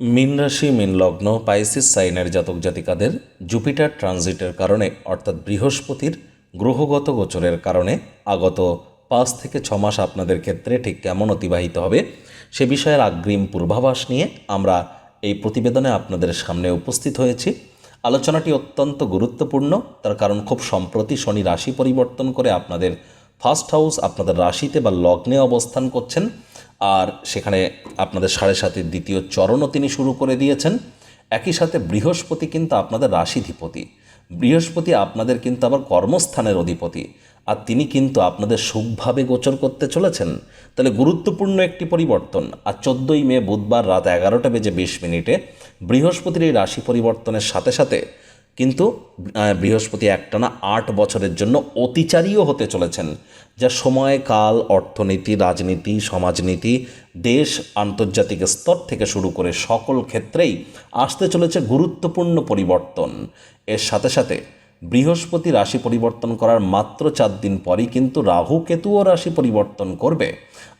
মীন রাশি, মীন লগ্ন, পাইসিস সাইনের জাতক জাতিকাদের জুপিটার ট্রানজিটের কারণে, অর্থাৎ বৃহস্পতির গ্রহগত গোচরের কারণে আগত পাঁচ থেকে ছ মাস আপনাদের ক্ষেত্রে ঠিক কেমন অতিবাহিত হবে সে বিষয়ের আগ্রিম পূর্বাভাস নিয়ে আমরা এই প্রতিবেদনে আপনাদের সামনে উপস্থিত হয়েছি। আলোচনাটি অত্যন্ত গুরুত্বপূর্ণ, তার কারণ খুব সম্প্রতি শনি রাশি পরিবর্তন করে আপনাদের ফার্স্ট হাউস আপনাদের রাশিতে বা লগ্নে অবস্থান করছেন, আর সেখানে আপনাদের সাড়ে সাতের দ্বিতীয় চরণও তিনি শুরু করে দিয়েছেন। একই সাথে বৃহস্পতি কিন্তু আপনাদের রাশিধিপতি। বৃহস্পতি আপনাদের কিন্তু আবার কর্মস্থানের অধিপতি। আর তিনি কিন্তু আপনাদের সুখভাবে গোচর করতে চলেছেন। তাহলে গুরুত্বপূর্ণ একটি পরিবর্তন। আর চোদ্দোই মে বুধবার রাত এগারোটা বেজে বিশ মিনিটে বৃহস্পতির এই রাশি পরিবর্তনের সাথে সাথে কিন্তু বৃহস্পতি একটানা আট বছরের জন্য অতিচারীও হতে চলেছেন, যা সময়, কাল, অর্থনীতি, রাজনীতি, সমাজনীতি, দেশ, আন্তর্জাতিক স্তর থেকে শুরু করে সকল ক্ষেত্রেই আসতে চলেছে গুরুত্বপূর্ণ পরিবর্তন। এর সাথে সাথে বৃহস্পতি রাশি পরিবর্তন করার মাত্র চার দিন পরই কিন্তু রাহু কেতুও রাশি পরিবর্তন করবে।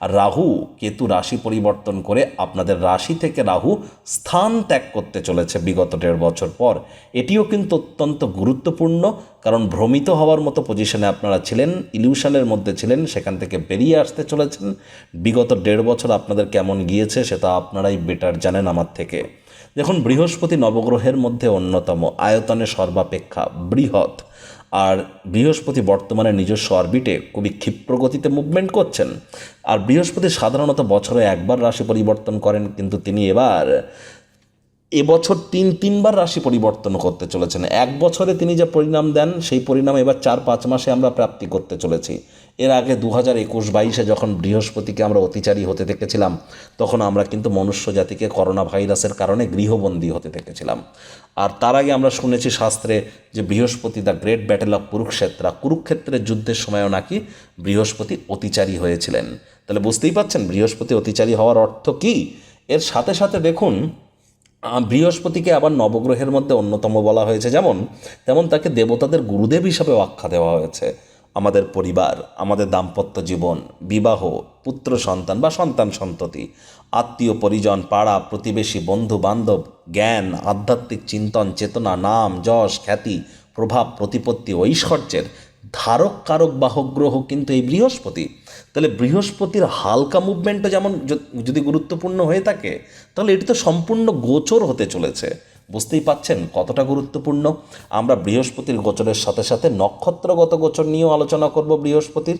আর রাহু কেতু রাশি পরিবর্তন করে আপনাদের রাশি থেকে রাহু স্থান ত্যাগ করতে চলেছে বিগত দেড় বছর পর। এটিও কিন্তু অত্যন্ত গুরুত্বপূর্ণ, কারণ ভ্রমিত হওয়ার মতো পজিশনে আপনারা ছিলেন ইলিউশনের মধ্যে ছিলেন, সেখান থেকে বেরিয়ে আসতে চলেছেন। বিগত দেড় বছর আপনাদের কেমন গিয়েছে সেটা আপনারাই বেটার জানেন আমার থেকে। দেখুন, বৃহস্পতি নবগ্রহের মধ্যে অন্যতম, আয়তনে সর্বাপেক্ষা বৃহৎ। আর বৃহস্পতি বর্তমানে নিজস্ব অরবিটে খুবই ক্ষিপ্র গতিতে মুভমেন্ট করছেন। আর বৃহস্পতি সাধারণত বছরে একবার রাশি পরিবর্তন করেন, কিন্তু তিনি এবার এবছর তিন, তিনবার রাশি পরিবর্তন করতে চলেছেন। এক বছরে তিনি যে পরিণাম দেন, সেই পরিণাম এবার চার, পাঁচ মাসে আমরা প্রাপ্তি করতে চলেছি। এর আগে দু হাজার একুশ বাইশে যখন বৃহস্পতিকে আমরা অতিচারী হতে দেখেছিলাম, তখন আমরা কিন্তু মনুষ্য জাতিকে করোনা ভাইরাসের কারণে গৃহবন্দী হতে দেখেছিলাম। আর তার আগে আমরা শুনেছি শাস্ত্রে যে Brihaspati the great battle of Kurukshetra, কুরুক্ষেত্রের যুদ্ধের সময়ও নাকি বৃহস্পতি অতিচারী হয়েছিলেন। তাহলে বুঝতেই পাচ্ছেন বৃহস্পতি অতিচারী হওয়ার অর্থ কী? এর সাথে সাথে দেখুন বৃহস্পতিকে আবার নবগ্রহের মধ্যে অন্যতম বলা হয়েছে। যেমন, তেমন তাকে দেবতাদের গুরুদেব হিসাবে আখ্যা দেওয়া হয়েছে। আমাদের পরিবার, আমাদের দাম্পত্য জীবন, বিবাহ, পুত্র সন্তান বা সন্তান সন্ততি, আত্মীয় পরিজন, পাড়া, প্রতিবেশী বন্ধু বান্ধব জ্ঞান, আধ্যাত্মিক চিন্তন, চেতনা, নাম, যশ, খ্যাতি, প্রভাব, প্রতিপত্তি ঐশ্বর্যের ধারক, কারক, বাহক, গ্রহ কিন্তু এই বৃহস্পতি। তাহলে বৃহস্পতির হালকা মুভমেন্টও যেমন যদি গুরুত্বপূর্ণ হয়ে থাকে, তাহলে এটি তো সম্পূর্ণ গোচর হতে চলেছে। বুঝতেই পাচ্ছেন কতটা গুরুত্বপূর্ণ। আমরা বৃহস্পতির গোচরের সাথে সাথে নক্ষত্রগত গোচর নিয়েও আলোচনা করব বৃহস্পতির।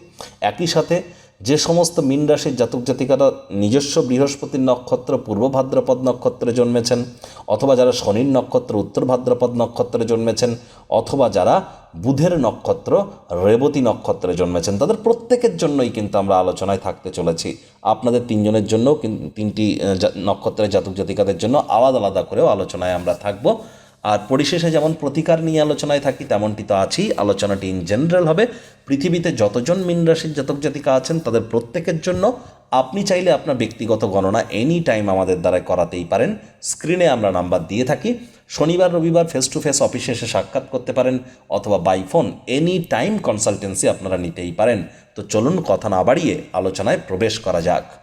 একই সাথে যে সমস্ত মীন রাশির জাতক জাতিকারা নিজস্ব বৃহস্পতির নক্ষত্র, পূর্ব ভাদ্রপদ নক্ষত্রে জন্মেছেন, অথবা যারা শনির নক্ষত্র, উত্তর ভাদ্রপদ নক্ষত্রে জন্মেছেন, অথবা যারা বুধের নক্ষত্র, রেবতী নক্ষত্রে জন্মেছেন, তাদের প্রত্যেকের জন্যই কিন্তু আমরা আলোচনায় থাকতে চলেছি। আপনাদের তিনজনের জন্যও কিন- তিনটি নক্ষত্রের জাতক জাতিকাদের জন্য আলাদা আলাদা করেও আলোচনায় আমরা থাকব। আর পরিশেষে যেমন প্রতিকার নিয়ে আলোচনায় থাকি, তেমনটি তো আছেই। আলোচনাটি ইন জেনারেল হবে। পৃথিবীতে যতজন মীন রাশির জাতক জাতিকা আছেন, তাদের প্রত্যেকের জন্য আপনি চাইলে আপনার ব্যক্তিগত গণনা এনি টাইম আমাদের দ্বারা করাতেই পারেন। স্ক্রিনে আমরা নাম্বার দিয়ে থাকি। শনিবার, রবিবার ফেস টু ফেস অফিসে এসে সাক্ষাৎ করতে পারেন অথবা by phone any time consultancy আপনারা নিতেই পারেন। তো চলুন কথা না বাড়িয়ে আলোচনায় প্রবেশ করা যাক।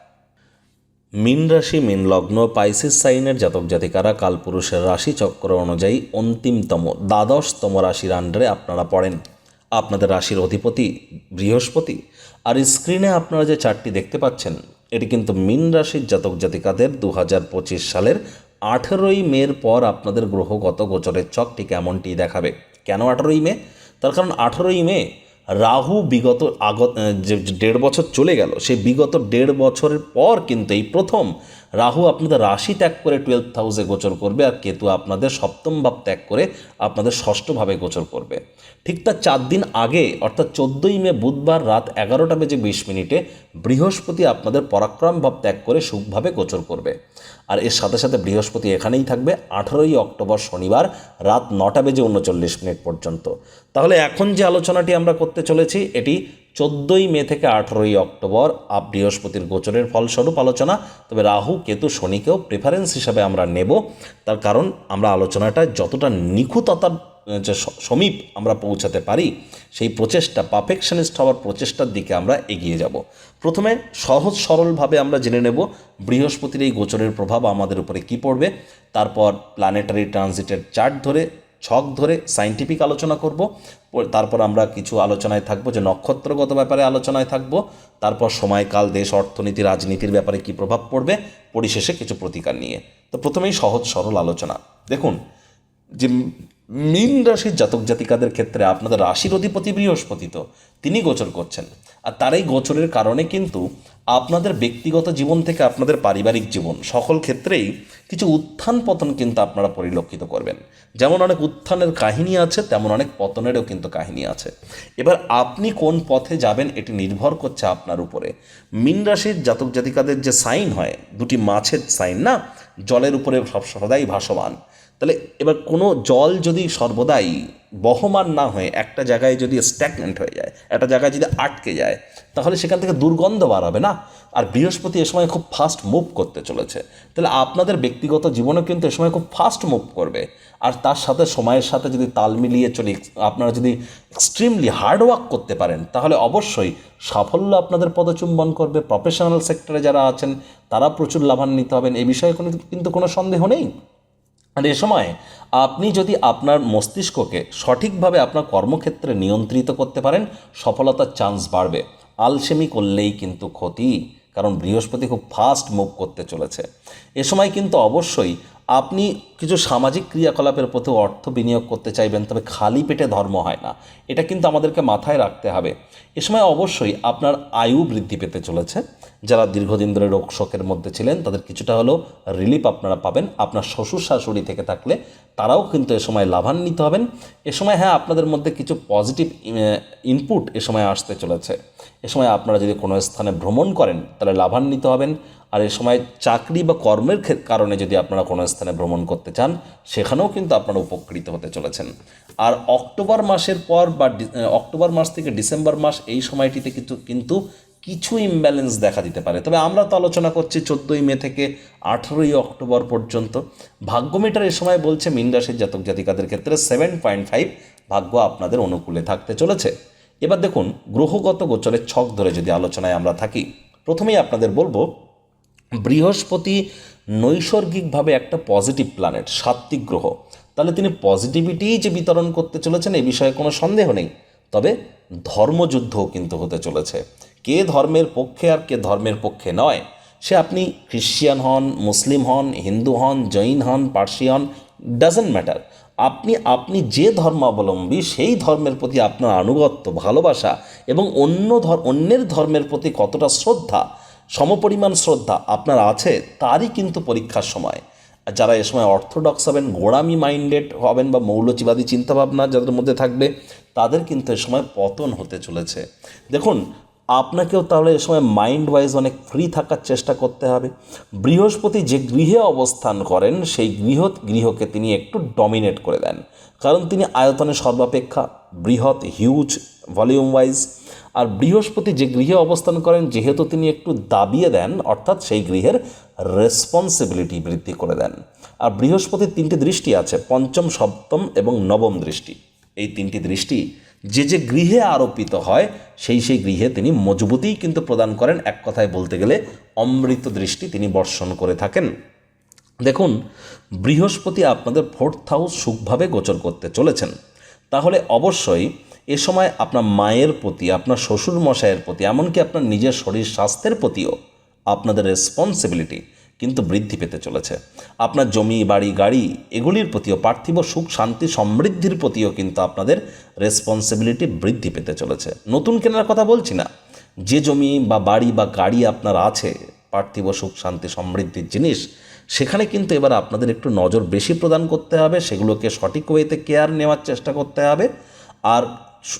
মীন রাশি, মীন লগ্ন, পাইসিস সাইনের জাতক জাতিকারা কালপুরুষের রাশি চক্র অনুযায়ী অন্তিমতম, দ্বাদশতম রাশির আন্ডারে আপনারা পড়েন। আপনাদের রাশির অধিপতি বৃহস্পতি। আর স্ক্রিনে আপনারা যে চারটি দেখতে পাচ্ছেন, এটি কিন্তু মীন রাশির জাতক জাতিকাদের দু হাজার পঁচিশ সালের আঠেরোই মের পর আপনাদের গ্রহগত গোচরের চকটি কেমনটি দেখাবে? কেন আঠেরোই মে? তার কারণ আঠেরোই মে রাহু বিগত আগত যে দেড় বছর চলে গেল, সেই বিগত দেড় বছরের পর কিন্তু এই প্রথম রাহু আপনাদের রাশি ত্যাগ করে টুয়েলভ হাউসে গোচর করবে আর কেতু আপনাদের সপ্তম ভাব ত্যাগ করে আপনাদের ষষ্ঠভাবে গোচর করবে। ঠিক তার চার দিন আগে, অর্থাৎ চোদ্দোই মে বুধবার রাত এগারোটা বেজে বিশ মিনিটে বৃহস্পতি আপনাদের পরাক্রম ভাব ত্যাগ করে সুখভাবে গোচর করবে। আর এর সাথে সাথে বৃহস্পতি এখানেই থাকবে আঠারোই অক্টোবর শনিবার রাত নটা বেজে উনচল্লিশ মিনিট পর্যন্ত। তাহলে এখন যে আলোচনাটি আমরা করতে চলেছি, এটি চোদ্দোই মে থেকে আঠেরোই অক্টোবর আপ বৃহস্পতির গোচরের ফলস্বরূপ আলোচনা, তবে রাহু, কেতু, শনিকেও প্রেফারেন্স হিসাবে আমরা নেব। তার কারণ আমরা আলোচনাটা যতটা নিখুঁততার যে সমীপ আমরা পৌঁছাতে পারি, সেই প্রচেষ্টা পারফেকশনিস্ট হওয়ার প্রচেষ্টার দিকে আমরা এগিয়ে যাব। প্রথমে সহজ সরলভাবে আমরা জেনে নেব বৃহস্পতির এই গোচরের প্রভাব আমাদের উপরে কি পড়বে, তারপর প্ল্যানেটারি ট্রানজিটের চার্ট ধরে ছক ধরে সাইন্টিফিক আলোচনা করব তারপর আমরা কিছু আলোচনায় থাকব, যে নক্ষত্রগত ব্যাপারে আলোচনায় থাকব, তারপর সময়কাল, দেশ, অর্থনীতি, রাজনীতির ব্যাপারে কি প্রভাব পড়বে, পরিশেষে কিছু প্রতিকার নিয়ে। তো প্রথমেই সহজ সরল আলোচনা। দেখুন, যে মীন রাশির জাতক জাতিকাদের ক্ষেত্রে আপনাদের রাশির অধিপতি বৃহস্পতি তো, তিনি গোচর করছেন। আর তার এই গোচরের কারণে কিন্তু আপনাদের ব্যক্তিগত জীবন থেকে আপনাদের পারিবারিক জীবন সকল ক্ষেত্রেই কিছু উত্থান পতন কিন্তু আপনারা পরিলক্ষিত করবেন। যেমন অনেক উত্থানের কাহিনী আছে, তেমন অনেক পতনেরও কিন্তু কাহিনী আছে। এবার আপনি কোন পথে যাবেন এটি নির্ভর করছে আপনার উপরে। মীন রাশির জাতক জাতিকাদের যে সাইন হয়, দুটি মাছের সাইন না, জলের উপরে সব সদাই ভাসমান। তাহলে এবার কোনো জল যদি সর্বদাই বহমান না হয়ে একটা জায়গায় যদি স্ট্যাগনেন্ট হয়ে যায়, একটা জায়গায় যদি আটকে যায়, তাহলে সেখান থেকে দুর্গন্ধ বাড়াবে না? আর বৃহস্পতি এ সময় খুব ফাস্ট মুভ করতে চলেছে। তাহলে আপনাদের ব্যক্তিগত জীবনেও কিন্তু এ সময় খুব ফাস্ট মুভ করবে। আর তার সাথে সময়ের সাথে যদি তাল মিলিয়ে চলে, আপনারা যদি এক্সট্রিমলি হার্ড ওয়ার্ক করতে পারেন, তাহলে অবশ্যই সাফল্য আপনাদের পদচুম্বন করবে। প্রফেশনাল সেক্টরে যারা আছেন, তারা প্রচুর লাভান্বিত হবেন। এ বিষয়ে কোনো কিন্তু কোনো সন্দেহ নেই। আর এ সময় আপনি যদি আপনার মস্তিষ্ককে সঠিকভাবে আপনার কর্মক্ষেত্রে নিয়ন্ত্রিত করতে পারেন, সফলতার চান্স বাড়বে। আলসেমি করলেই কিন্তু ক্ষতি, কারণ বৃহস্পতি খুব ফাস্ট মুভ করতে চলেছে। এ সময় কিন্তু অবশ্যই আপনি কিছু সামাজিক ক্রিয়াকলাপের প্রতি অর্থ বিনিয়োগ করতে চাইবেন, তবে খালি পেটে ধর্ম হয় না। এটা কিন্তু আমাদেরকে মাথায় রাখতে হবে। এ সময় অবশ্যই আপনার আয়ু বৃদ্ধি পেতে চলেছে। যারা দীর্ঘদিন ধরে রোগ শোকের মধ্যে ছিলেন, তাদের কিছুটা হলেও রিলিফ আপনারা পাবেন। আপনার শ্বশুর শাশুড়ি থেকে থাকলে তারাও কিন্তু এ সময় লাভান্বিত হবেন। এ সময় হ্যাঁ আপনাদের মধ্যে কিছু পজিটিভ ইনপুট এ সময় আসতে চলেছে। এ সময় আপনারা যদি কোনো স্থানে ভ্রমণ করেন, তাহলে লাভান্বিত হবেন। আর এ সময় চাকরি বা কর্মের কারণে যদি আপনারা কোনো স্থানে ভ্রমণ করতে চান, সেখানেও কিন্তু আপনারা উপকৃত হতে চলেছেন। আর অক্টোবর মাসের পর বা অক্টোবর মাস থেকে ডিসেম্বর মাস এই সময়টিতে কিন্তু কিন্তু কিছু ইমব্যালেন্স দেখা দিতে পারে। তবে আমরা তো আলোচনা করছি চোদ্দোই মে থেকে আঠেরোই অক্টোবর পর্যন্ত। ভাগ্যমিটার এ সময় বলছে মীন রাশির জাতক জাতিকাদের ক্ষেত্রে সেভেন পয়েন্ট ফাইভ ভাগ্য আপনাদের অনুকূলে থাকতে চলেছে। এবার দেখুন, গ্রহগত গোচরের ছক ধরে যদি আলোচনায় আমরা থাকি, প্রথমেই আপনাদের বলব বৃহস্পতি নৈসর্গিকভাবে একটা পজিটিভ প্ল্যানেট সাত্ত্বিক গ্রহ। তাহলে তিনি পজিটিভিটিই যে বিতরণ করতে চলেছেন এ বিষয়ে কোনো সন্দেহ নেই। তবে ধর্মযুদ্ধও কিন্তু হতে চলেছে। কে ধর্মের পক্ষে আর কে ধর্মের পক্ষে নয়, সে আপনি খ্রিশ্চিয়ান হন, মুসলিম হন, হিন্দু হন, জৈন হন, পার্সি হন ডাজেন্ট ম্যাটার আপনি আপনি যে ধর্মাবলম্বী, সেই ধর্মের প্রতি আপনার আনুগত্য, ভালোবাসা এবং অন্য ধর, অন্যের ধর্মের প্রতি কতটা শ্রদ্ধা সমপরিমাণ শ্রদ্ধা আপনার আছে, তারই কিন্তু পরীক্ষার সময়। আর যারা এ সময় অর্থোডক্স হবেন, গোড়ামি মাইন্ডেড হবেন বা মৌলচিবাদী চিন্তাভাবনা যাদের মধ্যে থাকবে, তাদের কিন্তু এ সময় পতন হতে চলেছে। দেখুন, আপনাকেও তাহলে এ সময় মাইন্ড ওয়াইজ অনেক ফ্রি থাকার চেষ্টা করতে হবে। বৃহস্পতি যে গৃহে অবস্থান করেন, সেই গৃহ, গৃহকে তিনি একটু ডমিনেট করে দেন। কারণ তিনি আয়তনে সর্বাপেক্ষা বৃহৎ হিউজ ভলিউম ওয়াইজ আর বৃহস্পতি যে গৃহে অবস্থান করেন, যেহেতু তিনি একটু দাবিয়ে দেন, অর্থাৎ সেই গৃহের রেসপন্সিবিলিটি বৃদ্ধি করে দেন। আর বৃহস্পতির তিনটি দৃষ্টি আছে, পঞ্চম, সপ্তম এবং নবম দৃষ্টি। এই তিনটি দৃষ্টি যে যে গৃহে আরোপিত হয়, সেই সেই গৃহে তিনি মজবুতিই কিন্তু প্রদান করেন। এক কথায় বলতে গেলে অমৃত দৃষ্টি তিনি বর্ষণ করে থাকেন। দেখুন, বৃহস্পতি আপনাদের ফোর্থ হাউস সুখভাবে গোচর করতে চলেছেন। তাহলে অবশ্যই এ সময় আপনার মায়ের প্রতি, আপনার শ্বশুর মশাইয়ের প্রতি, এমনকি আপনার নিজের শরীর স্বাস্থ্যের প্রতিও আপনাদের রেসপন্সিবিলিটি কিন্তু বৃদ্ধি পেতে চলেছে। আপনার জমি, বাড়ি, গাড়ি, এগুলির প্রতিও পার্থিব সুখ, শান্তি, সমৃদ্ধির প্রতিও কিন্তু আপনাদের রেসপন্সিবিলিটি বৃদ্ধি পেতে চলেছে। নতুন কেনার কথা বলছি না। যে জমি বা বাড়ি বা গাড়ি আপনার আছে, পার্থিব সুখ, শান্তি, সমৃদ্ধির জিনিস, সেখানে কিন্তু এবার আপনাদের একটু নজর বেশি প্রদান করতে হবে, সেগুলোকে সঠিক ওয়েতে কেয়ার নেওয়ার চেষ্টা করতে হবে। আর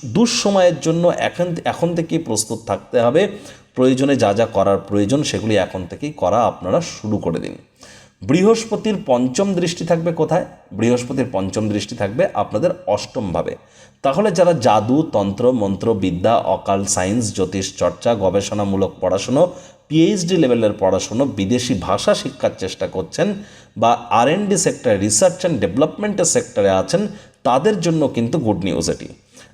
দুঃসময়ের জন্য এখন এখন থেকেই প্রস্তুত থাকতে হবে। প্রয়োজনে যা যা করার প্রয়োজন সেগুলি এখন থেকেই করা আপনারা শুরু করে দিন। বৃহস্পতির পঞ্চম দৃষ্টি থাকবে কোথায়? বৃহস্পতির পঞ্চম দৃষ্টি থাকবে আপনাদের অষ্টমভাবে। তাহলে যারা জাদু, তন্ত্র, মন্ত্র, বিদ্যা, অকাল, সায়েন্স, জ্যোতিষ, চর্চা, গবেষণামূলক পড়াশুনো পিএইচডি লেভেলের পড়াশুনো, বিদেশি ভাষা শিক্ষার চেষ্টা করছেন বা আর সেক্টরে রিসার্চ অ্যান্ড ডেভেলপমেন্টের সেক্টরে আছেন, তাদের জন্য কিন্তু গুড নিউজ এটি।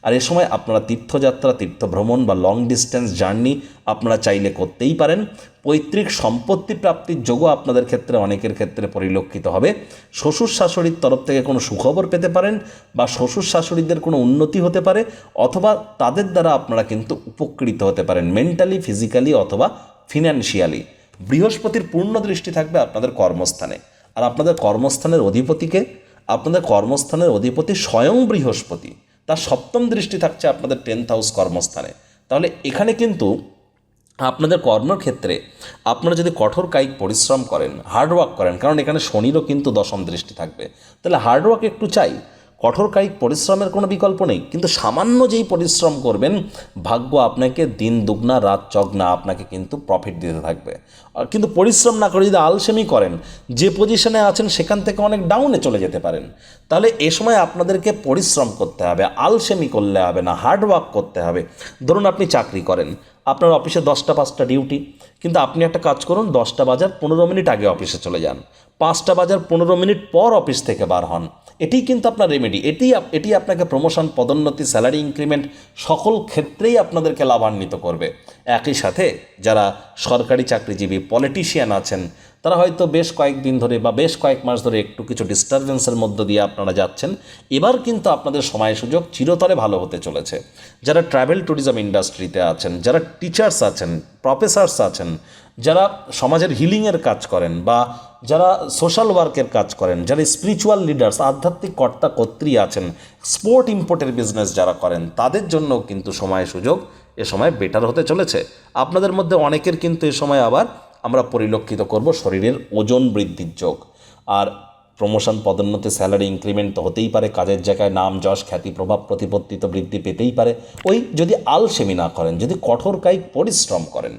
আর এ সময় আপনারা তীর্থযাত্রা, তীর্থভ্রমণ বা লং ডিস্টেন্স জার্নি আপনারা চাইলে করতেই পারেন। পৈতৃক সম্পত্তি প্রাপ্তির যোগও আপনাদের ক্ষেত্রে, অনেকের ক্ষেত্রে পরিলক্ষিত হবে। শ্বশুর শাশুড়ির তরফ থেকে কোনো সুখবর পেতে পারেন বা শ্বশুর শাশুড়িদের কোনো উন্নতি হতে পারে অথবা তাদের দ্বারা আপনারা কিন্তু উপকৃত হতে পারেন মেন্টালি ফিজিক্যালি অথবা ফিনান্সিয়ালি বৃহস্পতির পূর্ণ দৃষ্টি থাকবে আপনাদের কর্মস্থানে। আর আপনাদের কর্মস্থানের অধিপতিকে, আপনাদের কর্মস্থানের অধিপতি স্বয়ং বৃহস্পতি। তার সপ্তম দৃষ্টি থাকছে আপনাদের টেন্থ হাউস কর্মস্থানে। তাহলে এখানে কিন্তু আপনাদের কর্মক্ষেত্রে আপনারা যদি কঠোর কায়িক পরিশ্রম করেন হার্ডওয়ার্ক করেন, কারণ এখানে শনিরও কিন্তু দশম দৃষ্টি থাকবে। তাহলে হার্ডওয়ার্ক একটু চাই। কঠোর কায়িক পরিশ্রমের কোনো বিকল্প নেই। কিন্তু সামান্য যেই পরিশ্রম করবেন, ভাগ্য আপনাকে দিন, দুগনা, রাত, চগনা আপনাকে কিন্তু প্রফিট দিতে থাকবে। কিন্তু পরিশ্রম না করে যদি আলসেমি করেন, যে পজিশনে আছেন সেখান থেকে অনেক ডাউনে চলে যেতে পারেন। তাহলে এ সময় আপনাদেরকে পরিশ্রম করতে হবে, আলসেমি করলে হবে না হার্ডওয়ার্ক করতে হবে। ধরুন আপনি চাকরি করেন, আপনার অফিসে দশটা, পাঁচটা ডিউটি কিন্তু আপনি একটা কাজ করুন, দশটা বাজার পনেরো মিনিট আগে অফিসে চলে যান। পাঁচটা বাজার পনেরো মিনিট পর অফিস থেকে বার হন। এটিই কিন্তু আপনার রেমেডি এটি এটি আপনাকে প্রমোশন পদোন্নতি স্যালারি ইনক্রিমেন্ট সকল ক্ষেত্রেই আপনাদেরকে লাভান্বিত করবে। একই সাথে যারা সরকারি চাকরিজীবী পলিটিশিয়ান আছেন, তারা হয়তো বেশ কয়েকদিন ধরে বা বেশ কয়েক মাস ধরে একটু কিছু ডিস্টারবেন্সের মধ্য দিয়ে আপনারা যাচ্ছেন। এবার কিন্তু আপনাদের সময় সুযোগ চিরতরে ভালো হতে চলেছে। যারা ট্রাভেল ট্যুরিজম ইন্ডাস্ট্রিতে আছেন, যারা টিচার্স আছেন প্রফেসর্স আছেন যারা সমাজের হিলিংয়ের কাজ করেন বা যারা সোশ্যাল ওয়ার্কের কাজ করেন, যারা স্পিরিচুয়াল লিডার্স আধ্যাত্মিক কর্তা কর্ত্রী আছেন স্পোর্ট ইম্পোর্টের বিজনেস যারা করেন, তাদের জন্য কিন্তু সময় সুযোগ এ সময় বেটার হতে চলেছে। আপনাদের মধ্যে অনেকের কিন্তু এ সময় আবার আমরা পরিলক্ষিত করব শরীরের ওজন বৃদ্ধির যোগ। আর প্রমোশন পদোন্নতি স্যালারি ইনক্রিমেন্ট তো হতেই পারে, কাজের জায়গায় নাম, যশ, খ্যাতি, প্রভাব, প্রতিপত্তি তো বৃদ্ধি পেতেই পারে। ওই যদি আলসেমি না করেন, যদি কঠোর কায়িক পরিশ্রম করেন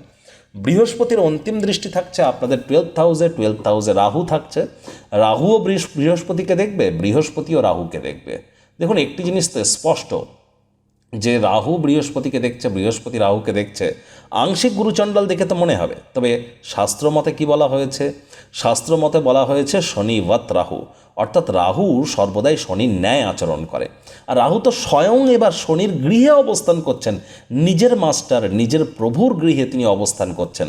বৃহস্পতির অন্তিম দৃষ্টি থাকছে আপনাদের টুয়েলভ হাউসে টুয়েলভ হাউসে রাহু থাকছে। রাহুও বৃহস্প- বৃহস্পতিকে দেখবে, বৃহস্পতিও রাহুকে দেখবে। দেখুন, একটি জিনিস তো স্পষ্ট, যে রাহু বৃহস্পতিকে দেখছে, বৃহস্পতি রাহুকে দেখছে। আংশিক গুরুচণ্ডাল দেখে তো মনে হবে, তবে শাস্ত্র মতে কী বলা হয়েছে? শাস্ত্র মতে বলা হয়েছে, শনি শনিবত রাহু। অর্থাৎ রাহু সর্বদাই শনির ন্যায় আচরণ করে। আর রাহু তো স্বয়ং এবার শনির গৃহে অবস্থান করছেন। নিজের মাস্টার, নিজের প্রভুর গৃহে তিনি অবস্থান করছেন।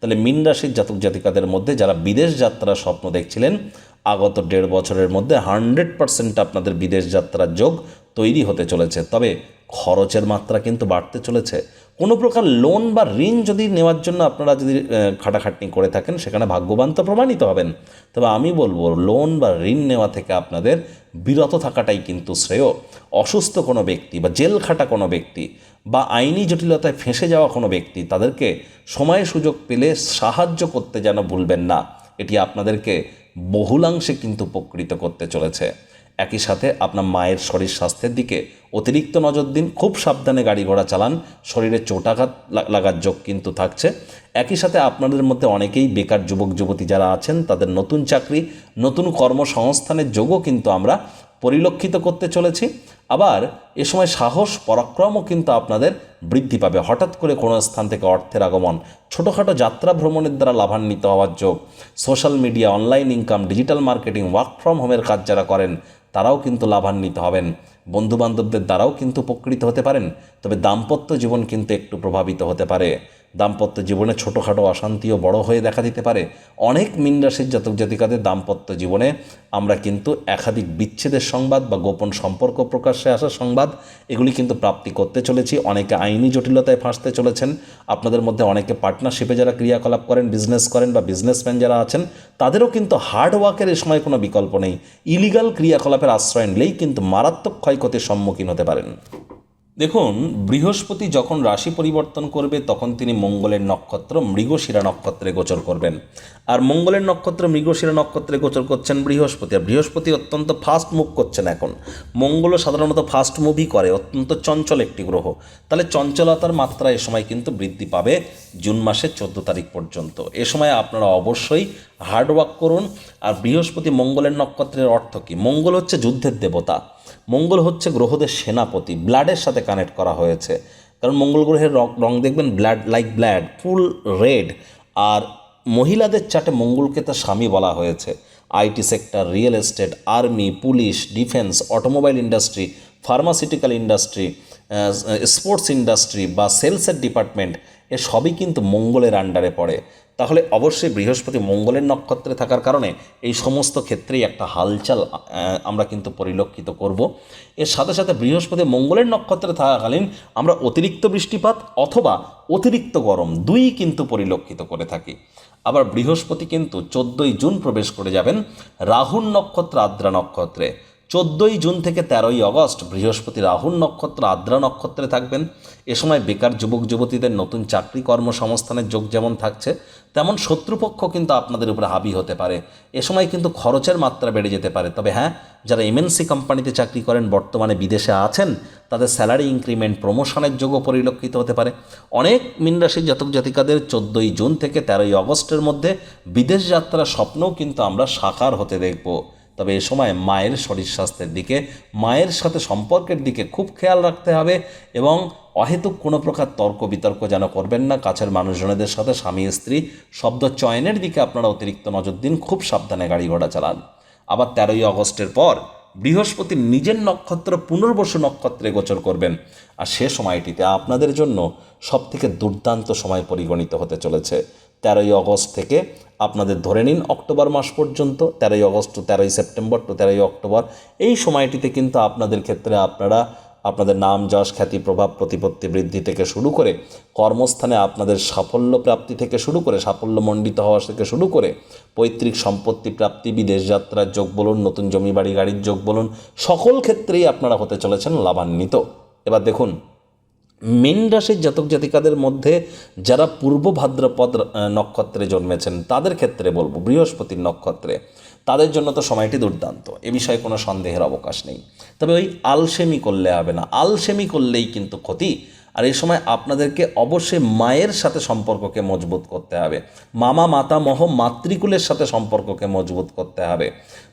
তাহলে মিন রাশির জাতক জাতিকাদের মধ্যে যারা বিদেশ যাত্রার স্বপ্ন দেখছিলেন, আগত দেড় বছরের মধ্যে হান্ড্রেড পার্সেন্ট আপনাদের বিদেশ যাত্রার যোগ তৈরি হতে চলেছে। তবে খরচের মাত্রা কিন্তু বাড়তে চলেছে। কোনো প্রকার লোন বা ঋণ যদি নেওয়ার জন্য আপনারা যদি খাটাখাটনি করে থাকেন, সেখানে ভাগ্যবান তো প্রমাণিত হবেন। তবে আমি বলব লোন বা ঋণ নেওয়া থেকে আপনাদের বিরত থাকাটাই কিন্তু শ্রেয়। অসুস্থ কোনো ব্যক্তি বা জেল খাটা কোনো ব্যক্তি বা আইনি জটিলতায় ফেঁসে যাওয়া কোনো ব্যক্তি, তাদেরকে সময় সুযোগ পেলে সাহায্য করতে যেন ভুলবেন না। এটি আপনাদেরকে বহুলাংশে কিন্তু উপকৃত করতে চলেছে। একই সাথে আপনার মায়ের শরীর স্বাস্থ্যের দিকে অতিরিক্ত নজর দিন, খুব সাবধানে গাড়ি ঘোড়া চালান, শরীরে চোটাঘাত লাগার যোগ কিন্তু থাকছে। একই সাথে আপনাদের মধ্যে অনেকেই বেকার যুবক, যুবতী যারা আছেন, তাদের নতুন চাকরি, নতুন কর্মসংস্থানের যোগও কিন্তু আমরা পরিলক্ষিত করতে চলেছি। আবার এ সময় সাহস, পরাক্রমও কিন্তু আপনাদের বৃদ্ধি পাবে। হঠাৎ করে কোনো স্থান থেকে অর্থের আগমন, ছোটোখাটো যাত্রা ভ্রমণের দ্বারা লাভান্বিত হওয়ার যোগ, social media, online income, digital marketing, work from হোমের কাজ যারা করেন তারাও কিন্তু লাভান্বিত হবেন। বন্ধুবান্ধবদের দ্বারাও কিন্তু উপকৃত হতে পারেন, তবে দাম্পত্য জীবন কিন্তু একটু প্রভাবিত হতে পারে। দাম্পত্য জীবনে ছোটোখাটো অশান্তিও বড় হয়ে দেখা দিতে পারে। অনেক মিন রাশির জাতক জাতিকাদের দাম্পত্য জীবনে আমরা কিন্তু একাধিক বিচ্ছেদের সংবাদ বা গোপন সম্পর্ক প্রকাশ্যে আসা সংবাদ, এগুলি কিন্তু প্রাপ্তি করতে চলেছি। অনেকে আইনি জটিলতায় ফাঁসতে চলেছেন। আপনাদের মধ্যে অনেকে পার্টনারশিপে যারা ক্রিয়াকলাপ করেন, বিজনেস করেন বা বিজনেসম্যান যারা আছেন, তাদেরও কিন্তু হার্ড ওয়ার্কের এ সময় কোনো বিকল্প নেই। ইলিগাল ক্রিয়াকলাপের আশ্রয় নিলেই কিন্তু মারাত্মক ক্ষয়ক্ষতির সম্মুখীন হতে পারেন। দেখুন, বৃহস্পতি যখন রাশি পরিবর্তন করবে, তখন তিনি মঙ্গলের নক্ষত্র মৃগশিরা নক্ষত্রে গোচর করবেন। আর মঙ্গলের নক্ষত্র মৃগশিরা নক্ষত্রে গোচর করছেন বৃহস্পতি। আর বৃহস্পতি অত্যন্ত ফাস্ট মুভ করছেন এখন। মঙ্গলও সাধারণত ফাস্ট মুভই করে, অত্যন্ত চঞ্চল একটি গ্রহ। তাহলে চঞ্চলতার মাত্রা এ সময় কিন্তু বৃদ্ধি পাবে জুন মাসের চোদ্দ তারিখ পর্যন্ত। এ সময় আপনারা অবশ্যই হার্ডওয়ার্ক করুন। আর বৃহস্পতি মঙ্গলের নক্ষত্রের অর্থ কী? মঙ্গল হচ্ছে যুদ্ধের দেবতা। মঙ্গল হচ্ছে গ্রহদের সেনাপতি, ব্লাডের সাথে কানেক্ট করা হয়েছে। কারণ মঙ্গল গ্রহের রং দেখবেন blood like blood full red আর মহিলাদের চাটে মঙ্গলকে তার স্বামী বলা হয়েছে। IT sector, real estate, army, police, defence, automobile industry, pharmaceutical industry sports industry বা সেলসের ডিপার্টমেন্ট। এ সবই কিন্তু মঙ্গলের আন্ডারে পড়ে। তাহলে অবশ্যই বৃহস্পতি মঙ্গলের নক্ষত্রে থাকার কারণে এই সমস্ত ক্ষেত্রেই একটা হালচাল আমরা কিন্তু পরিলক্ষিত করব। এর সাথে সাথে বৃহস্পতি মঙ্গলের নক্ষত্রে থাকাকালীন আমরা অতিরিক্ত বৃষ্টিপাত অথবা অতিরিক্ত গরম দুই কিন্তু পরিলক্ষিত করে থাকি। আবার বৃহস্পতি কিন্তু চোদ্দোই জুন প্রবেশ করে যাবেন রাহুর নক্ষত্র, আদ্রা নক্ষত্রে। চোদ্দোই জুন থেকে তেরোই অগস্ট বৃহস্পতি রাহুর নক্ষত্র, আদ্রা নক্ষত্রে থাকবেন। এ সময় বেকার যুবক, যুবতীদের নতুন চাকরি কর্মসংস্থানের যোগ যেমন থাকছে, তেমন শত্রুপক্ষ কিন্তু আপনাদের উপরে হাবি হতে পারে। এ সময় কিন্তু খরচের মাত্রা বেড়ে যেতে পারে। তবে হ্যাঁ যারা এমএনসি কোম্পানিতে চাকরি করেন, বর্তমানে বিদেশে আছেন, তাদের স্যালারি ইনক্রিমেন্ট প্রমোশনের যোগও পরিলক্ষিত হতে পারে। অনেক মিন রাশির জাতক জাতিকাদের চোদ্দোই জুন থেকে তেরোই অগস্টের মধ্যে বিদেশ যাত্রার স্বপ্নও কিন্তু আমরা সাকার হতে দেখব। তবে এ সময় মায়ের শরীর স্বাস্থ্যের দিকে, মায়ের সাথে সম্পর্কের দিকে খুব খেয়াল রাখতে হবে এবং অহেতুক কোনো প্রকার তর্ক বিতর্ক যেন করবেন না। কাছের মানুষজনদের সাথে স্বামী, স্ত্রী শব্দ চয়নের দিকে আপনারা অতিরিক্ত নজর দিন, খুব সাবধানে গাড়ি ঘোড়া চালান। আবার তেরোই আগস্টের পর বৃহস্পতি নিজের নক্ষত্র পুনর্বসু নক্ষত্রে গোচর করবেন। আর সে সময়টিতে আপনাদের জন্য সবথেকে দুর্দান্ত সময় পরিগণিত হতে চলেছে। তেরোই অগস্ট থেকে আপনাদের ধরে নিন অক্টোবর মাস পর্যন্ত, তেরোই অগস্ট টু তেরোই সেপ্টেম্বর টু তেরোই অক্টোবর। এই সময়টিতে কিন্তু আপনাদের ক্ষেত্রে আপনারা আপনাদের নাম, যশ, খ্যাতি, প্রভাব, প্রতিপত্তি বৃদ্ধি থেকে শুরু করে কর্মস্থানে আপনাদের সাফল্য প্রাপ্তি থেকে শুরু করে সাফল্যমণ্ডিত হওয়া থেকে শুরু করে পৈতৃক সম্পত্তি প্রাপ্তি, বিদেশ যাত্রার যোগ বলুন, নতুন জমি বাড়ি, গাড়ির যোগ বলুন, সকল ক্ষেত্রেই আপনারা হতে চলেছেন লাভান্বিত। এবার দেখুন মীন রাশির জাতক জাতিকাদের মধ্যে যারা পূর্ব ভাদ্রপদ নক্ষত্রে জন্মেছেন, তাদের ক্ষেত্রে বলব, বৃহস্পতির নক্ষত্রে, তাদের জন্য তো সময়টি দুর্দান্ত। এ বিষয়ে কোনো সন্দেহের অবকাশ নেই। তবে ওই আলসেমি করলে হবে না। আলসেমি করলেই কিন্তু ক্ষতি আর এই সময় আপনাদেরকে অবশ্যই মায়ের সাথে সম্পর্ককে মজবুত করতে হবে। মামা মাতামহ মাতৃকুলের সাথে সম্পর্ককে মজবুত করতে হবে।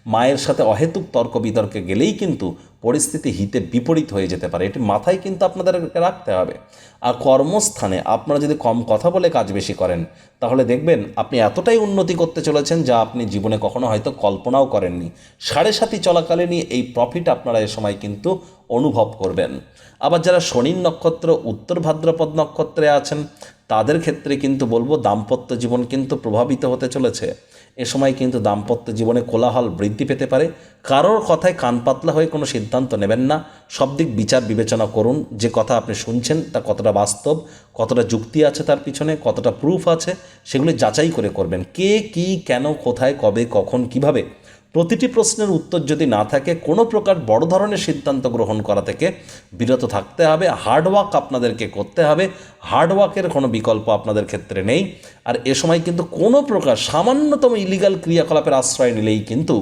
মায়ের সাথে অহেতুক তর্ক বিতর্কে গেলেই কিন্তু পরিস্থিতি হিতে বিপরীত হয়ে যেতে পারে। এটি মাথায় কিন্তু আপনাদেরকে রাখতে হবে। আর কর্মস্থানে আপনারা যদি কম কথা বলে কাজ বেশি করেন, তাহলে দেখবেন আপনি এতটাই উন্নতি করতে চলেছেন যা আপনি জীবনে কখনো হয়তো কল্পনাও করেননি। সাড়ে সাতি চলাকালীনই এই প্রফিট আপনারা এ সময় কিন্তু অনুভব করবেন। আবার যারা শনির নক্ষত্র, উত্তর ভাদ্রপদ নক্ষত্রে আছেন, তাদের ক্ষেত্রে কিন্তু বলব দাম্পত্য জীবন কিন্তু প্রভাবিত হতে চলেছে। এ সময় কিন্তু দাম্পত্য জীবনে কোলাহল বৃদ্ধি পেতে পারে। কারোর কথায় কান পাতলা হয়ে কোনো সিদ্ধান্ত নেবেন না। সব দিক বিচার বিবেচনা করুন। যে কথা আপনি শুনছেন, তা কতটা বাস্তব, কতটা যুক্তি আছে তার পিছনে, কতটা প্রুফ আছে, সেগুলি যাচাই করে করবেন। কে, কি, কেন, কোথায়, কবে, কখন, কীভাবে? প্রতিটি প্রশ্নের উত্তর যদি না থাকে, কোনো প্রকার বড় ধরনের সিদ্ধান্ত গ্রহণ করা থেকে বিরত থাকতে হবে। হার্ডওয়ার্ক আপনাদেরকে করতে হবে। হার্ডওয়ার্কের কোনো বিকল্প আপনাদের ক্ষেত্রে নেই। আর এ সময় কিন্তু কোনো প্রকার সামান্যতম ইলিগাল ক্রিয়াকলাপের আশ্রয় নিলেই কিন্তু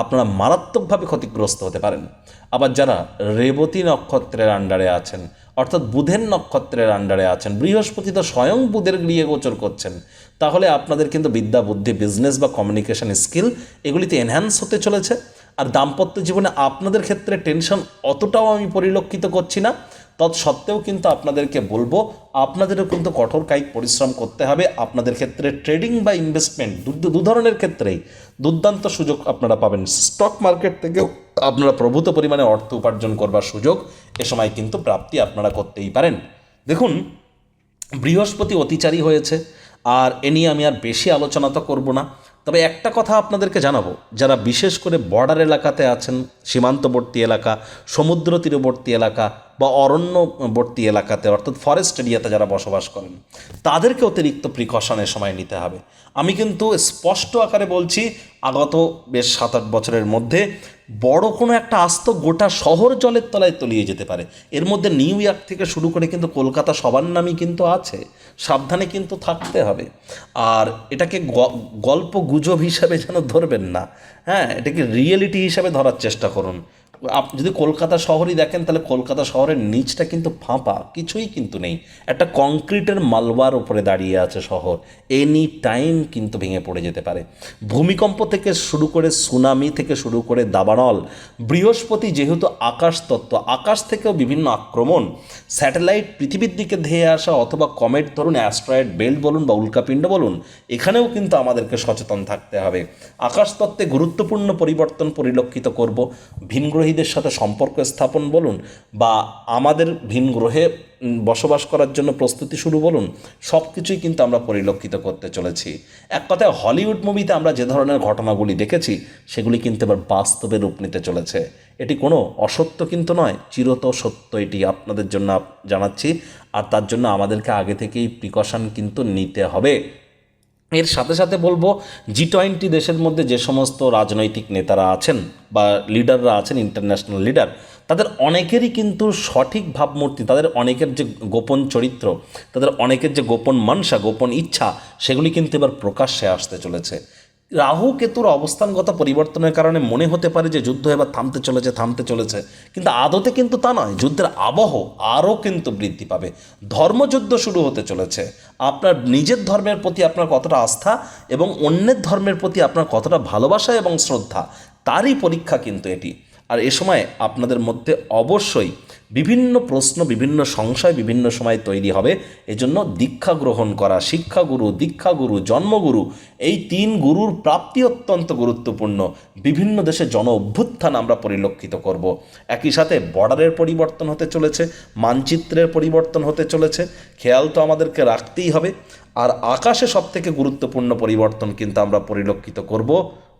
আপনারা মারাত্মকভাবে ক্ষতিগ্রস্ত হতে পারেন। আবার যারা রেবতী নক্ষত্রের আন্ডারে আছেন অর্থাৎ বুধের নক্ষত্রের আন্ডারে আছেন। বৃহস্পতি তো স্বয়ং বুধের গৃহে গোচর করছেন। তাহলে আপনাদের কিন্তু বিদ্যা, বুদ্ধি বিজনেস বা কমিউনিকেশন স্কিল এগুলিতে এনহ্যান্স হতে চলেছে। আর দাম্পত্য জীবনে আপনাদের ক্ষেত্রে টেনশন অতটাও আমি পরিলক্ষিত করছি না। তৎসত্ত্বেও কিন্তু আপনাদেরকে বলব, আপনাদেরও কিন্তু কঠোর কায়িক পরিশ্রম করতে হবে। আপনাদের ক্ষেত্রে ট্রেডিং বা ইনভেস্টমেন্ট দু ধরনের ক্ষেত্রেই দুর্দান্ত সুযোগ আপনারা পাবেন। স্টক মার্কেট থেকেও আপনারা প্রভূত পরিমাণে অর্থ উপার্জন করবার সুযোগ এ সময় কিন্তু প্রাপ্তি আপনারা করতেই পারেন। দেখুন, বৃহস্পতি অতিচারী হয়েছে, আর এ নিয়ে আমি আর বেশি আলোচনা তো করব না। তবে একটা কথা আপনাদেরকে জানাব, যারা বিশেষ করে বর্ডার এলাকাতে আছেন সীমান্তবর্তী এলাকা সমুদ্র তীরবর্তী এলাকা বা অরণ্যবর্তী এলাকাতে, অর্থাৎ ফরেস্ট এরিয়াতে যারা বসবাস করেন, তাদেরকে অতিরিক্ত প্রিকশনের সময় নিতে হবে। আমি কিন্তু স্পষ্ট আকারে বলছি, আগত বেশ সাত আট বছরের মধ্যে বড় কোনো একটা আস্ত গোটা শহর জলের তলায় তলিয়ে যেতে পারে। এর মধ্যে নিউ ইয়র্ক থেকে শুরু করে কিন্তু কলকাতা সবার নামই কিন্তু আছে। সাবধানে কিন্তু থাকতে হবে। আর এটাকে গল্প গুজব হিসাবে যেন ধরবেন না। হ্যাঁ এটাকে রিয়েলিটি হিসাবে ধরার চেষ্টা করুন। যদি কলকাতা শহরই দেখেন, তাহলে কলকাতা শহরের নিচটা কিন্তু ফাঁপা, কিছুই কিন্তু নেই। একটা কংক্রিটের মালবার উপরে দাঁড়িয়ে আছে শহর, এনি টাইম কিন্তু ভেঙে পড়ে যেতে পারে। ভূমিকম্প থেকে শুরু করে সুনামি থেকে শুরু করে দাবানল, বৃহস্পতি যেহেতু আকাশ তত্ত্ব, আকাশ থেকেও বিভিন্ন আক্রমণ, স্যাটেলাইট পৃথিবীর দিকে ধেয়ে আসা অথবা কমেট, ধরুন অ্যাস্ট্রয়েড বেল্ট বলুন বা উল্কাপিণ্ড বলুন, এখানেও কিন্তু আমাদেরকে সচেতন থাকতে হবে। আকাশতত্ত্বে গুরুত্বপূর্ণ পরিবর্তন পরিলক্ষিত করব, ভিনগ্রহী গ্রহীদের সাথে সম্পর্ক স্থাপন বলুন বা আমাদের ভিন গ্রহে বসবাস করার জন্য প্রস্তুতি শুরু বলুন সব কিছুই কিন্তু আমরা পরিলক্ষিত করতে চলেছি। এক কথায় হলিউড মুভিতে আমরা যে ধরনের ঘটনাগুলি দেখেছি, সেগুলি কিন্তু এবার বাস্তবে রূপ নিতে চলেছে। এটি কোনো অসত্য কিন্তু নয়, চিরত সত্য এটি আপনাদের জন্য জানাচ্ছি। আর তার জন্য আমাদেরকে আগে থেকেই প্রিকশন কিন্তু নিতে হবে। এর সাথে সাথে বলব জি টোয়েন্টি দেশের মধ্যে যে সমস্ত রাজনৈতিক নেতারা আছেন বা লিডাররা আছেন ইন্টারন্যাশনাল লিডার তাদের অনেকেরই কিন্তু সঠিক ভাবমূর্তি, তাদের অনেকের যে গোপন চরিত্র, তাদের অনেকের যে গোপন মানসা, গোপন ইচ্ছা, সেগুলি কিন্তু এবার প্রকাশ্যে আসতে চলেছে। রাহু কেতুর অবস্থানগত পরিবর্তনের কারণে মনে হতে পারে যে যুদ্ধ এবার থামতে চলেছে থামতে চলেছে। কিন্তু আদতে কিন্তু তা নয়, যুদ্ধের আবহ আরও কিন্তু বৃদ্ধি পাবে। ধর্মযুদ্ধ শুরু হতে চলেছে। আপনার নিজের ধর্মের প্রতি আপনার কতটা আস্থা এবং অন্যের ধর্মের প্রতি আপনার কতটা ভালোবাসা এবং শ্রদ্ধা, তারই পরীক্ষা কিন্তু এটি। আর এ সময় আপনাদের মধ্যে অবশ্যই বিভিন্ন প্রশ্ন, বিভিন্ন সংশয় বিভিন্ন সময় তৈরি হবে। এজন্য দীক্ষা গ্রহণ করা, শিক্ষাগুরু, দীক্ষাগুরু, জন্মগুরু, এই তিন গুরুর প্রাপ্তি অত্যন্ত গুরুত্বপূর্ণ। বিভিন্ন দেশে জন অভ্যুত্থান আমরা পরিলক্ষিত করব। একই সাথে বর্ডারের পরিবর্তন হতে চলেছে, মানচিত্রের পরিবর্তন হতে চলেছে, খেয়াল তো আমাদেরকে রাখতেই হবে। আর আকাশে সবথেকে গুরুত্বপূর্ণ পরিবর্তন কিন্তু আমরা পরিলক্ষিত করব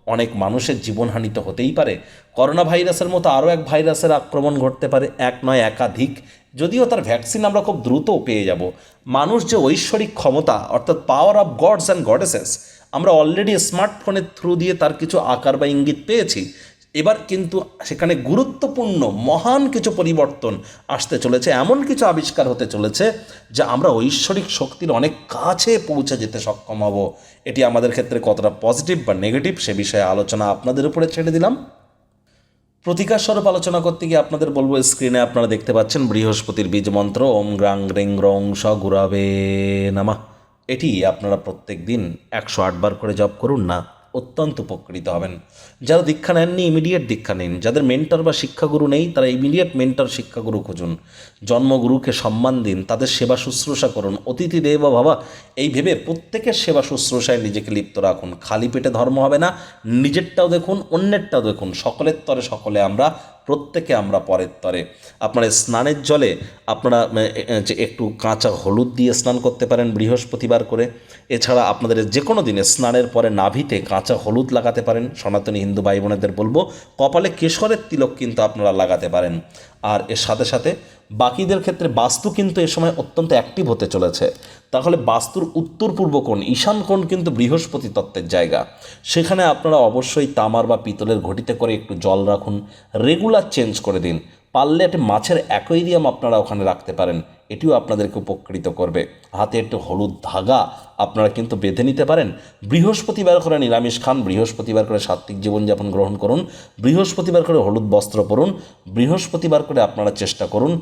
অনেক মানুষের জীবনহানি তো হতেই পারে। করোনা ভাইরাসের মতো আরও এক ভাইরাসের আক্রমণ ঘটতে পারে, এক নয় একাধিক। যদিও তার ভ্যাকসিন আমরা খুব দ্রুত পেয়ে যাব। মানুষ যে ঐশ্বরিক ক্ষমতা, অর্থাৎ power of gods and goddesses আমরা অলরেডি স্মার্টফোনের থ্রু দিয়ে তার কিছু আকার বা ইঙ্গিত পেয়েছি। এবার কিন্তু সেখানে গুরুত্বপূর্ণ, মহান কিছু পরিবর্তন আসতে চলেছে, এমন কিছু আবিষ্কার হতে চলেছে যা আমরা ঐশ্বরিক শক্তির অনেক কাছে পৌঁছে যেতে সক্ষম হব। এটি আমাদের ক্ষেত্রে কতটা পজিটিভ বা নেগেটিভ সে বিষয়ে আলোচনা আপনাদের উপরে ছেড়ে দিলাম। প্রতিকার স্বরূপ আলোচনা করতে গিয়ে আপনাদের বলব, স্ক্রিনে আপনারা দেখতে পাচ্ছেন বৃহস্পতির বীজ মন্ত্র, ওম গ্রাং গ্রিং রং স গুরাবে নামা। এটি আপনারা প্রত্যেক দিন একশো আটবার করে জপ করুন না অত্যন্ত উপকৃত হবেন। যারা দীক্ষা নেননি ইমিডিয়েট দীক্ষা নিন। যাদের মেন্টর বা শিক্ষাগুরু নেই, তারা ইমিডিয়েট মেন্টর শিক্ষাগুরু খুঁজুন। জন্মগুরুকে সম্মান দিন, তাদের সেবা শুশ্রূষা করুন। অতিথি দেব ভাবা এই ভেবে প্রত্যেকের সেবা শুশ্রূষায় নিজেকে লিপ্ত রাখুন। খালি পেটে ধর্ম হবে না, নিজেরটাও দেখুন, অন্যেরটাও দেখুন। সকলের তরে সকলে আমরা প্রত্যেকে আমরা পরের তরে আপনার স্নানের জলে আপনারা যে একটু কাঁচা হলুদ দিয়ে স্নান করতে পারেন বৃহস্পতিবার করে। এছাড়া আপনাদের যে কোনো দিনে স্নানের পরে নাভিতে কাঁচা হলুদ লাগাতে পারেন। সনাতনী হিন্দু ভাই বোনেদের বলব, কপালে কেশরের তিলক কিন্তু আপনারা লাগাতে পারেন। আর এর সাথে সাথে বাকিদের ক্ষেত্রে বাস্তু কিন্তু এ সময় অত্যন্ত অ্যাক্টিভ হতে চলেছে। তাহলে বাস্তুর উত্তর পূর্ব কোণ, ঈশান কোণ কিন্তু বৃহস্পতি তত্ত্বের জায়গা। সেখানে আপনারা অবশ্যই তামার বা পিতলের ঘটিতে করে একটু জল রাখুন, রেগুলার চেঞ্জ করে দিন। পারলে একটি মাছের অ্যাকোয়ারিয়াম আপনারা ওখানে রাখতে পারেন। এটিও আপনাদেরকে উপকৃত করবে। হাতে একটু হলুদ ধাগা আপনারা কিন্তু বেঁধে নিতে পারেন। বৃহস্পতিবার করে নিরামিষ খান, বৃহস্পতিবার করে সাত্ত্বিক জীবনযাপন গ্রহণ করুন, বৃহস্পতিবার করে হলুদ বস্ত্র পরুন, বৃহস্পতিবার করে আপনারা চেষ্টা করুন,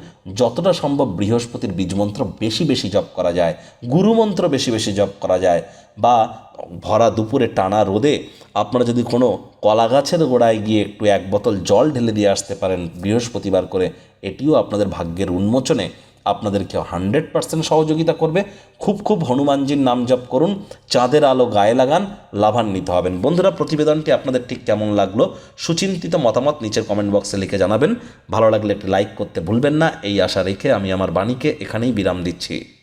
যতটা সম্ভব বৃহস্পতির বীজমন্ত্র বেশি বেশি জপ করা যায়, গুরুমন্ত্র বেশি বেশি জপ করা যায়, বা ভরা দুপুরে টানা রোদে আপনারা যদি কোনো কলা গাছের গোড়ায় গিয়ে একটু এক বোতল জল ঢেলে দিয়ে আসতে পারেন বৃহস্পতিবার করে, এটিও আপনাদের ভাগ্যের উন্মোচনে। আপনাদেরকে হান্ড্রেড পার্সেন্ট সহযোগিতা করবে। খুব খুব হনুমানজির নাম জপ করুন, চাঁদের আলো গায়ে লাগান, লাভান্বিত হবেন। বন্ধুরা, প্রতিবেদনটি আপনাদের ঠিক কেমন লাগল? সুচিন্তিত মতামত নিচের কমেন্ট বক্সে লিখে জানাবেন। ভালো লাগলে একটি লাইক করতে ভুলবেন না। এই আশা রেখে আমি আমার বাণীকে এখানেই বিরাম দিচ্ছি।